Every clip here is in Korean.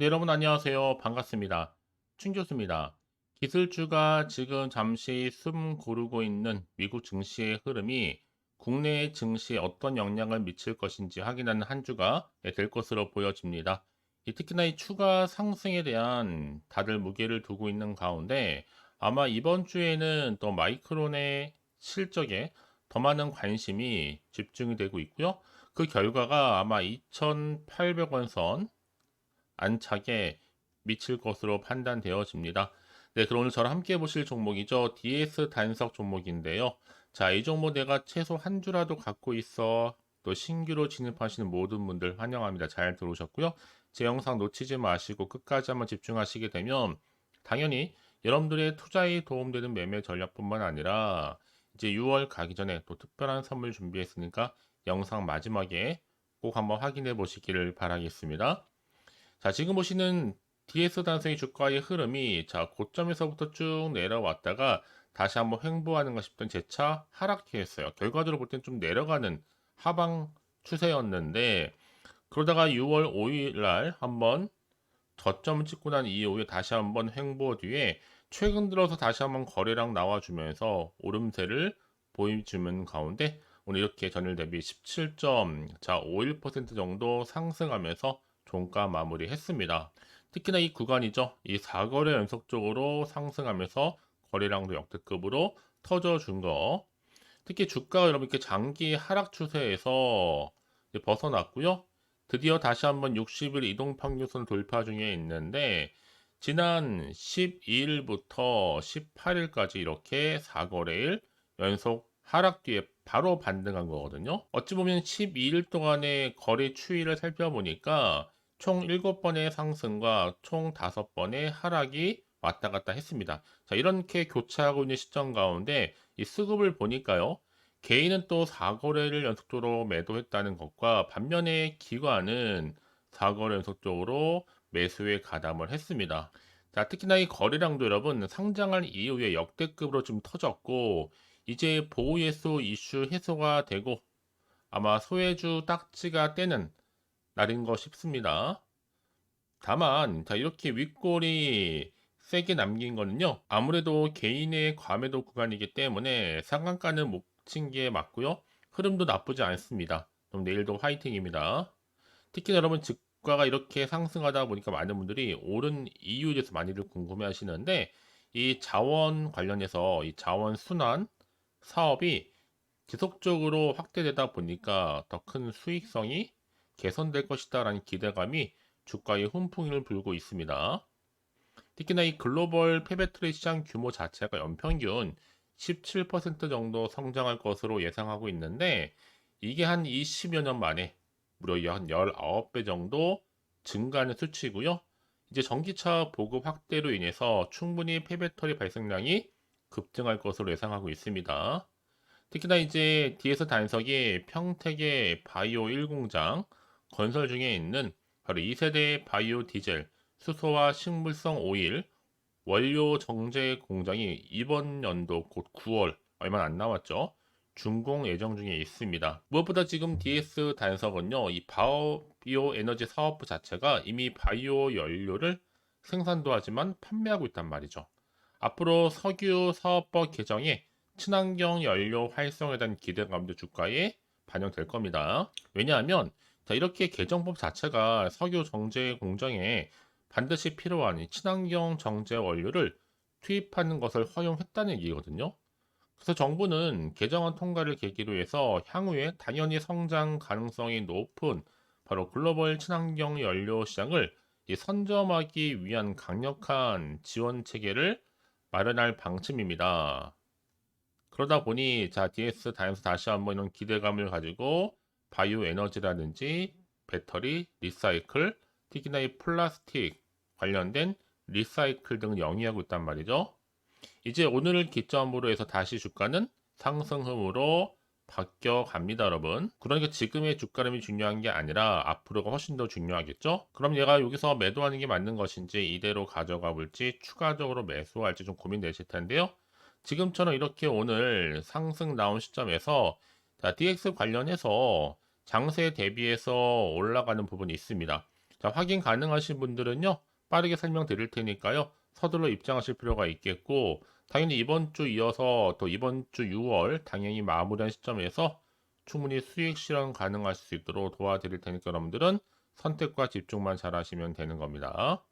네, 여러분 안녕하세요. 반갑습니다. 춘 교수입니다. 기술주가 지금 잠시 숨 고르고 있는 미국 증시의 흐름이 국내 증시에 어떤 영향을 미칠 것인지 확인하는 한 주가 될 것으로 보여집니다. 이 특히나 이 추가 상승에 대한 다들 무게를 두고 있는 가운데 아마 이번 주에는 또 마이크론의 실적에 더 많은 관심이 집중이 되고 있고요. 그 결과가 아마 2,800원 선 안착에 미칠 것으로 판단되어집니다. 네, 그럼 오늘 저랑 함께 보실 종목이죠. DS 단석 종목인데요. 자, 이 종목 내가 최소 한 주라도 갖고 있어 또 신규로 진입하시는 모든 분들 환영합니다. 잘 들어오셨고요. 제 영상 놓치지 마시고 끝까지 한번 집중하시게 되면 당연히 여러분들의 투자에 도움되는 매매 전략뿐만 아니라 이제 6월 가기 전에 또 특별한 선물 준비했으니까 영상 마지막에 꼭 한번 확인해 보시기를 바라겠습니다. 자, 지금 보시는 DS 단성의 주가의 흐름이 자, 고점에서부터 쭉 내려왔다가 다시 한번 횡보하는가 싶던 재차 하락해 했어요. 결과적으로 볼 땐 좀 내려가는 하방 추세였는데 그러다가 6월 5일 날 한번 저점을 찍고 난 이후에 다시 한번 횡보 뒤에 최근 들어서 다시 한번 거래량 나와주면서 오름세를 보여주는 가운데 오늘 이렇게 전일 대비 17.51% 정도 상승하면서 종가 마무리했습니다. 특히나 이 구간이죠. 이 4거래 연속적으로 상승하면서 거래량도 역대급으로 터져준 거. 특히 주가가 여러분 이렇게 장기 하락 추세에서 벗어났고요. 드디어 다시 한번 60일 이동 평균선 돌파 중에 있는데 지난 12일부터 18일까지 이렇게 4거래일 연속 하락 뒤에 바로 반등한 거거든요. 어찌 보면 12일 동안의 거래 추이를 살펴보니까 총 7번의 상승과 총 5번의 하락이 왔다 갔다 했습니다. 자, 이렇게 교차하고 있는 시점 가운데 이 수급을 보니까요. 개인은 또 4거래를 연속적으로 매도했다는 것과 반면에 기관은 4거래 연속적으로 매수에 가담을 했습니다. 자, 특히나 이 거래량도 여러분 상장한 이후에 역대급으로 좀 터졌고 이제 보호예수 이슈 해소가 되고 아마 소외주 딱지가 떼는 날인 것 싶습니다. 다만 자 이렇게 윗골이 세게 남긴 거는요. 아무래도 개인의 과매도 구간이기 때문에 상한가는 못 친 게 맞고요. 흐름도 나쁘지 않습니다. 그럼 내일도 화이팅입니다. 특히 여러분 주가가 이렇게 상승하다 보니까 많은 분들이 오른 이유에 대해서 많이들 궁금해 하시는데 이 자원 관련해서 이 자원 순환 사업이 지속적으로 확대되다 보니까 더 큰 수익성이 개선될 것이다라는 기대감이 주가에 훈풍을 불고 있습니다. 특히나 이 글로벌 페베트리 시장 규모 자체가 연평균 17% 정도 성장할 것으로 예상하고 있는데 이게 한 20여 년 만에 무려 한 19배 정도 증가하는 수치고요. 이제 전기차 보급 확대로 인해서 충분히 폐배터리 발생량이 급증할 것으로 예상하고 있습니다. 특히나 이제 DS 단석이 평택의 바이오 1공장 건설 중에 있는 바로 2세대 바이오 디젤, 수소와 식물성 오일, 원료 정제 공장이 이번 연도 곧 9월 얼마 안 남았죠. 준공 예정 중에 있습니다. 무엇보다 지금 DS 단석은요, 이 바이오 에너지 사업부 자체가 이미 바이오 연료를 생산도 하지만 판매하고 있단 말이죠. 앞으로 석유 사업법 개정에 친환경 연료 활성화에 대한 기대감도 주가에 반영될 겁니다. 왜냐하면 자, 이렇게 개정법 자체가 석유 정제 공장에 반드시 필요한 친환경 정제 원료를 투입하는 것을 허용했다는 얘기거든요. 그래서 정부는 개정안 통과를 계기로 해서 향후에 당연히 성장 가능성이 높은 바로 글로벌 친환경 연료 시장을 선점하기 위한 강력한 지원 체계를 마련할 방침입니다. 그러다 보니 자 DS 다이에서 다시 한번 이런 기대감을 가지고 바이오 에너지라든지 배터리, 리사이클, 특히나 이 플라스틱 관련된 리사이클 등을 영위하고 있단 말이죠. 이제 오늘을 기점으로 해서 다시 주가는 상승흠으로 바뀌어 갑니다, 여러분. 그러니까 지금의 주가름이 중요한 게 아니라 앞으로가 훨씬 더 중요하겠죠? 그럼 얘가 여기서 매도하는 게 맞는 것인지 이대로 가져가 볼지 추가적으로 매수할지 좀 고민되실 텐데요. 지금처럼 이렇게 오늘 상승 나온 시점에서 자, DX 관련해서 장세 대비해서 올라가는 부분이 있습니다. 자, 확인 가능하신 분들은요. 빠르게 설명드릴 테니까요. 서둘러 입장하실 필요가 있겠고 당연히 이번 주 이어서 또 이번 주 6월 당연히 마무리한 시점에서 충분히 수익 실현 가능할 수 있도록 도와드릴 테니까 여러분들은 선택과 집중만 잘 하시면 되는 겁니다.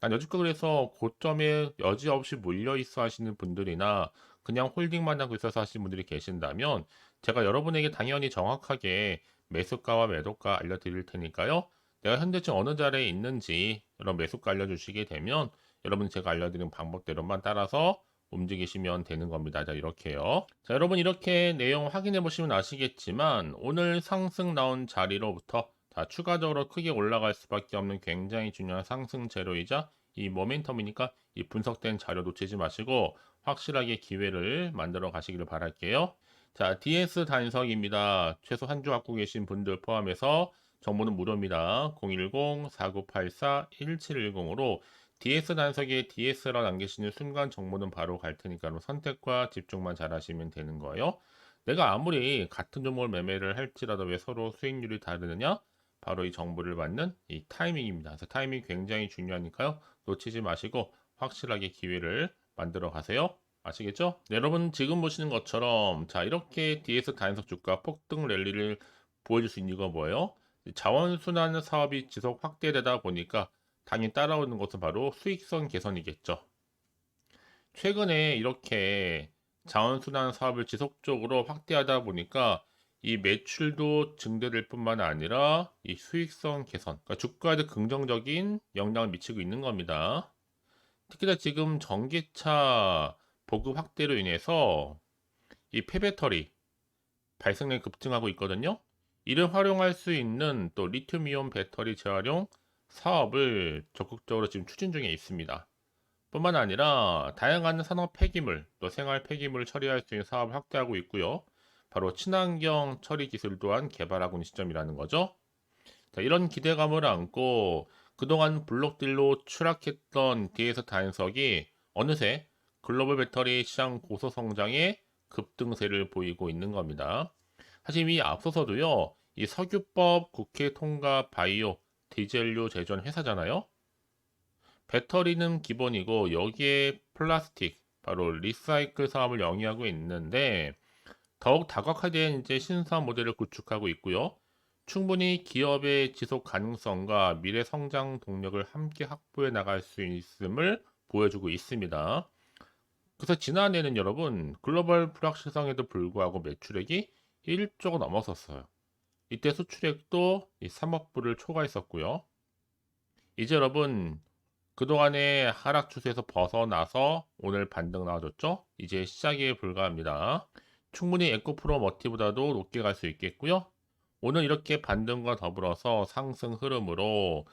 아, 여지껏 그래서 고점에 여지없이 몰려 있어 하시는 분들이나 그냥 홀딩만 하고 있어서 하시는 분들이 계신다면 제가 여러분에게 당연히 정확하게 매수가와 매도가 알려드릴 테니까요. 내가 현재 지금 어느 자리에 있는지 이런 매수가 알려주시게 되면 여러분 제가 알려드린 방법대로만 따라서 움직이시면 되는 겁니다. 자, 이렇게요. 자, 여러분 이렇게 내용 확인해 보시면 아시겠지만 오늘 상승 나온 자리로부터 자, 추가적으로 크게 올라갈 수밖에 없는 굉장히 중요한 상승 재료이자 이 모멘텀이니까 이 분석된 자료 놓치지 마시고 확실하게 기회를 만들어 가시기를 바랄게요. 자, DS 단석입니다. 최소 한 주 갖고 계신 분들 포함해서 정보는 무료입니다. 010-4984-1710으로 DS 단석에 DS라 남기시는 순간 정보는 바로 갈 테니까 선택과 집중만 잘 하시면 되는 거예요. 내가 아무리 같은 종목을 매매를 할지라도 왜 서로 수익률이 다르느냐? 바로 이 정보를 받는 이 타이밍입니다. 그래서 타이밍 굉장히 중요하니까요. 놓치지 마시고 확실하게 기회를 만들어 가세요. 아시겠죠? 네, 여러분 지금 보시는 것처럼 자 이렇게 DS 단석 주가 폭등 랠리를 보여줄 수 있는 이유가 뭐예요? 자원순환 사업이 지속 확대되다 보니까 당연히 따라오는 것은 바로 수익성 개선이겠죠. 최근에 이렇게 자원순환 사업을 지속적으로 확대하다 보니까 이 매출도 증대될 뿐만 아니라 이 수익성 개선, 그러니까 주가에도 긍정적인 영향을 미치고 있는 겁니다. 특히나 지금 전기차 보급 확대로 인해서 이 폐배터리 발생량이 급증하고 있거든요. 이를 활용할 수 있는 또 리튬이온 배터리 재활용 사업을 적극적으로 지금 추진 중에 있습니다. 뿐만 아니라 다양한 산업 폐기물 또 생활 폐기물을 처리할 수 있는 사업을 확대하고 있고요. 바로 친환경 처리 기술 또한 개발하고 있는 시점이라는 거죠. 자, 이런 기대감을 안고 그동안 블록딜로 추락했던 DS 단석이 어느새 글로벌 배터리 시장 고소 성장에 급등세를 보이고 있는 겁니다. 사실 이 앞서서도요, 이 석유법 국회 통과 바이오 디젤료 제조한 회사잖아요. 배터리는 기본이고 여기에 플라스틱 바로 리사이클 사업을 영위하고 있는데 더욱 다각화된 이제 신사업 모델을 구축하고 있고요. 충분히 기업의 지속 가능성과 미래 성장 동력을 함께 확보해 나갈 수 있음을 보여주고 있습니다. 그래서 지난해는 여러분 글로벌 불확 실성에도 불구하고 매출액이 1조가 넘었었어요. 이때 수출액도 3억 불을 초과했었고요. 이제 여러분 그동안의 하락 추세에서 벗어나서 오늘 반등 나와줬죠? 이제 시작에 불과합니다. 충분히 에코프로 머티보다도 높게 갈 수 있겠고요. 오늘 이렇게 반등과 더불어서 상승 흐름으로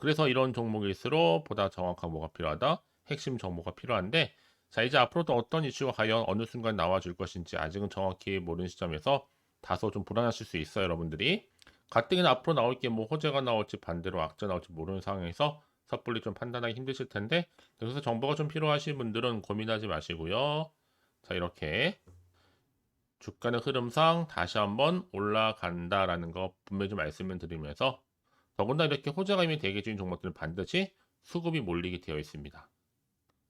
그래서 이런 종목일수록 보다 정확한 뭐가 필요하다? 핵심 정보가 필요한데 자 이제 앞으로도 어떤 이슈가 과연 어느 순간 나와줄 것인지 아직은 정확히 모르는 시점에서 다소 좀 불안하실 수 있어요 여러분들이. 가뜩이나 앞으로 나올 게 뭐 호재가 나올지 반대로 악재 나올지 모르는 상황에서 섣불리 좀 판단하기 힘드실 텐데 그래서 정보가 좀 필요하신 분들은 고민하지 마시고요. 자 이렇게. 주가는 흐름상 다시 한번 올라간다라는 거 분명히 좀 말씀을 드리면서 더군다나 이렇게 호재가 이미 대기 중인 종목들은 반드시 수급이 몰리게 되어 있습니다.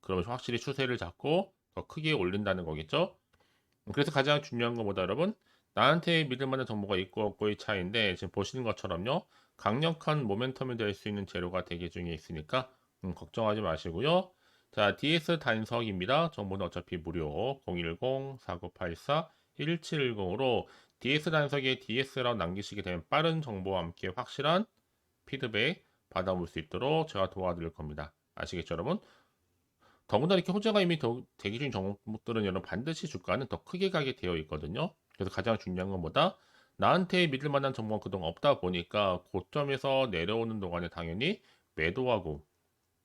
그러면 확실히 추세를 잡고 더 크게 올린다는 거겠죠. 그래서 가장 중요한 것보다 여러분 나한테 믿을 만한 정보가 있고 없고의 차이인데 지금 보시는 것처럼요 강력한 모멘텀이 될 수 있는 재료가 대기 중에 있으니까 음, 걱정하지 마시고요. 자 DS 단석입니다. 정보는 어차피 무료 010-4984 1710으로 DS 단석에 DS라고 남기시게 되면 빠른 정보와 함께 확실한 피드백 받아볼 수 있도록 제가 도와드릴 겁니다. 아시겠죠, 여러분? 더군다나 이렇게 호재가 이미 대기 중인 종목들은 여러분 반드시 주가는 더 크게 가게 되어 있거든요. 그래서 가장 중요한 건 뭐다? 나한테 믿을 만한 정보가 그동안 없다 보니까 고점에서 내려오는 동안에 당연히 매도하고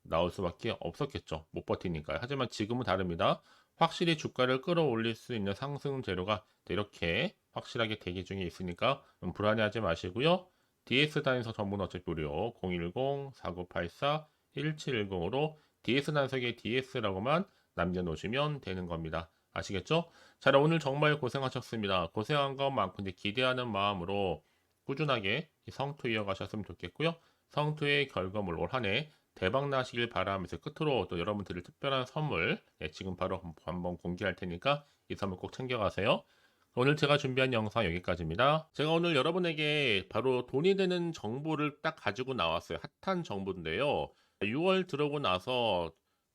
나올 수밖에 없었겠죠. 못 버티니까요. 하지만 지금은 다릅니다. 확실히 주가를 끌어올릴 수 있는 상승 재료가 이렇게 확실하게 대기 중에 있으니까 불안해하지 마시고요. DS 단에서 전부는 어차피 무료 010-4984-1710으로 DS 단석에 DS라고만 남겨놓으시면 되는 겁니다. 아시겠죠? 자, 오늘 정말 고생하셨습니다. 고생한 것만큼 기대하는 마음으로 꾸준하게 성투 이어가셨으면 좋겠고요. 성투의 결과물 올 한 해 대박 나시길 바라면서 끝으로 또 여러분들을 특별한 선물 예, 지금 바로 한번 공개할 테니까 이 선물 꼭 챙겨가세요. 오늘 제가 준비한 영상 여기까지입니다. 제가 오늘 여러분에게 바로 돈이 되는 정보를 딱 가지고 나왔어요. 핫한 정보인데요. 6월 들어오고 나서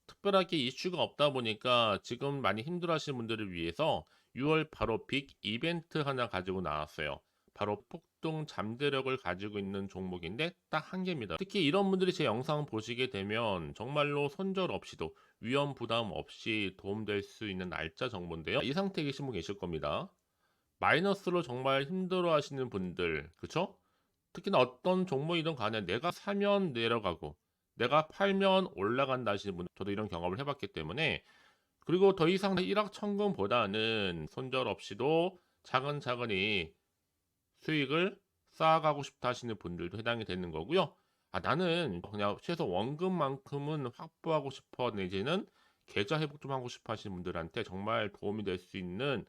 특별하게 이슈가 없다 보니까 지금 많이 힘들어하시는 분들을 위해서 6월 바로 빅 이벤트 하나 가지고 나왔어요. 바로 폭등 잠재력을 가지고 있는 종목인데 딱 한 개입니다. 특히 이런 분들이 제 영상 보시게 되면 정말로 손절 없이도 위험 부담 없이 도움될 수 있는 날짜 정보인데요. 이 상태에 계신 분 계실 겁니다. 마이너스로 정말 힘들어 하시는 분들, 그쵸? 특히나 어떤 종목이든 간에 내가 사면 내려가고 내가 팔면 올라간다 하시는 분, 저도 이런 경험을 해봤기 때문에 그리고 더 이상 일확천금보다는 손절 없이도 차근차근히 수익을 쌓아가고 싶다 하시는 분들도 해당이 되는 거고요. 아, 나는 그냥 최소 원금만큼은 확보하고 싶어 내지는 계좌 회복 좀 하고 싶어 하시는 분들한테 정말 도움이 될 수 있는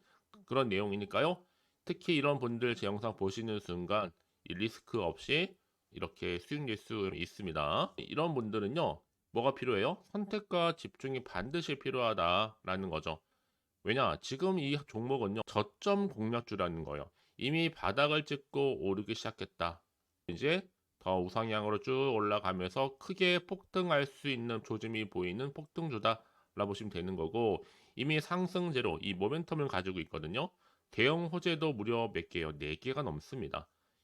그런 내용이니까요. 특히 이런 분들 제 영상 보시는 순간 이 리스크 없이 이렇게 수익 낼수 있습니다. 이런 분들은요. 뭐가 필요해요? 선택과 집중이 반드시 필요하다라는 거죠. 왜냐? 지금 이 종목은요. 저점 공략주라는 거예요. 이미 바닥을 찍고 오르기 시작했다. 이제 더 우상향으로 쭉 올라가면서 크게 폭등할 수 있는 조짐이 보이는 폭등주다라고 보시면 되는 거고 이미 상승제로 이 모멘텀을 가지고 있거든요. 대형 호재도 무려 몇 개요? 4개가 넘습니다.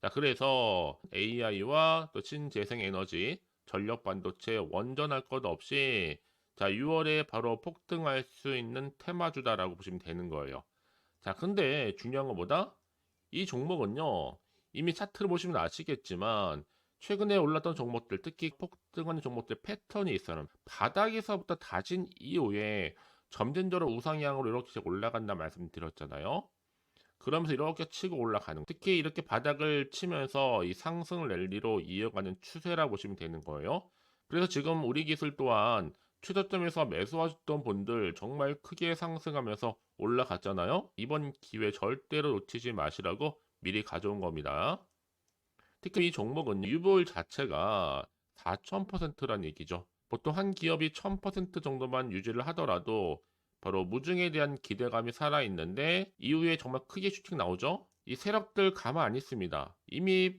자, 그래서 AI와 또 신재생 에너지, 전력 반도체 원전할 것 없이 자, 6월에 바로 폭등할 수 있는 테마주다라고 보시면 되는 거예요. 자, 근데 중요한 것보다 이 종목은요. 이미 차트를 보시면 아시겠지만 최근에 올랐던 종목들, 특히 폭등하는 종목들 패턴이 있어요. 바닥에서부터 다진 이후에 점진적으로 우상향으로 이렇게 올라간다 말씀드렸잖아요. 그러면서 이렇게 치고 올라가는 특히 이렇게 바닥을 치면서 이 상승 랠리로 이어가는 추세라 보시면 되는 거예요. 그래서 지금 우리 기술 또한 최저점에서 매수하셨던 분들 정말 크게 상승하면서 올라갔잖아요. 이번 기회 절대로 놓치지 마시라고 미리 가져온 겁니다. 특히 이 종목은 유보율 자체가 4,000%란 얘기죠. 보통 한 기업이 1000% 정도만 유지를 하더라도 바로 무중에 대한 기대감이 살아있는데 이후에 정말 크게 슈팅 나오죠. 이 세력들 가만 안 있습니다. 이미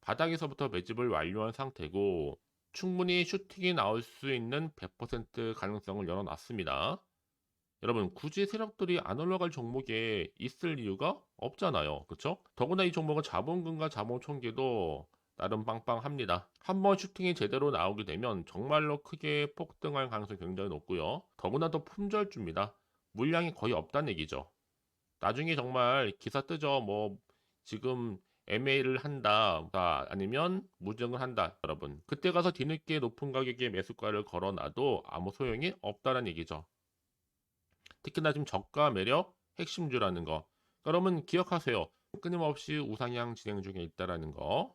바닥에서부터 매집을 완료한 상태고 충분히 슈팅이 나올 수 있는 100% 가능성을 열어놨습니다. 여러분 굳이 세력들이 안 올라갈 종목에 있을 이유가 없잖아요. 그렇죠? 더구나 이 종목은 자본금과 자본 총계도 나름 빵빵합니다. 한번 슈팅이 제대로 나오게 되면 정말로 크게 폭등할 가능성이 굉장히 높고요. 더구나 더 품절주입니다. 물량이 거의 없다는 얘기죠. 나중에 정말 기사 뜨죠. 뭐 지금 MA를 한다 아니면 무증을 한다 여러분 그때 가서 뒤늦게 높은 가격에 매수가를 걸어놔도 아무 소용이 없다는 얘기죠 특히나 지금 저가 매력 핵심주라는 거 여러분 기억하세요 끊임없이 우상향 진행 중에 있다라는 거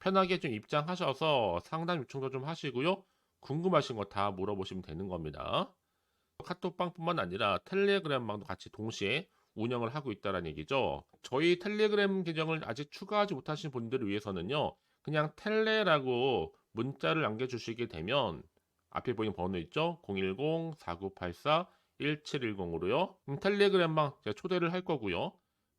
편하게 좀 입장하셔서 상담 요청도 좀 하시고요. 궁금하신 거 다 물어보시면 되는 겁니다. 카톡방뿐만 아니라 텔레그램방도 같이 동시에 운영을 하고 있다는 얘기죠. 저희 텔레그램 계정을 아직 추가하지 못하신 분들을 위해서는요. 그냥 텔레라고 문자를 남겨주시게 되면 앞에 보이는 번호 있죠? 010-4984-1710으로요. 텔레그램방 제가 초대를 할 거고요.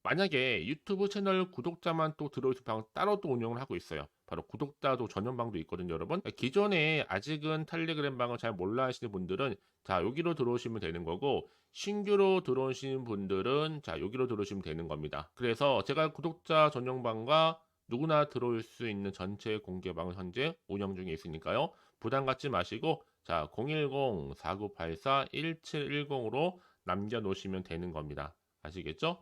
만약에 유튜브 채널 구독자만 또 들어오실 방 따로 또 운영을 하고 있어요. 바로 구독자도 전용방도 있거든요, 여러분. 기존에 아직은 텔레그램 방을 잘 몰라 하시는 분들은 자, 여기로 들어오시면 되는 거고 신규로 들어오시는 분들은 자, 여기로 들어오시면 되는 겁니다. 그래서 제가 구독자 전용방과 누구나 들어올 수 있는 전체 공개방을 현재 운영 중에 있으니까요. 부담 갖지 마시고 자, 010-4984-1710으로 남겨 놓으시면 되는 겁니다. 아시겠죠?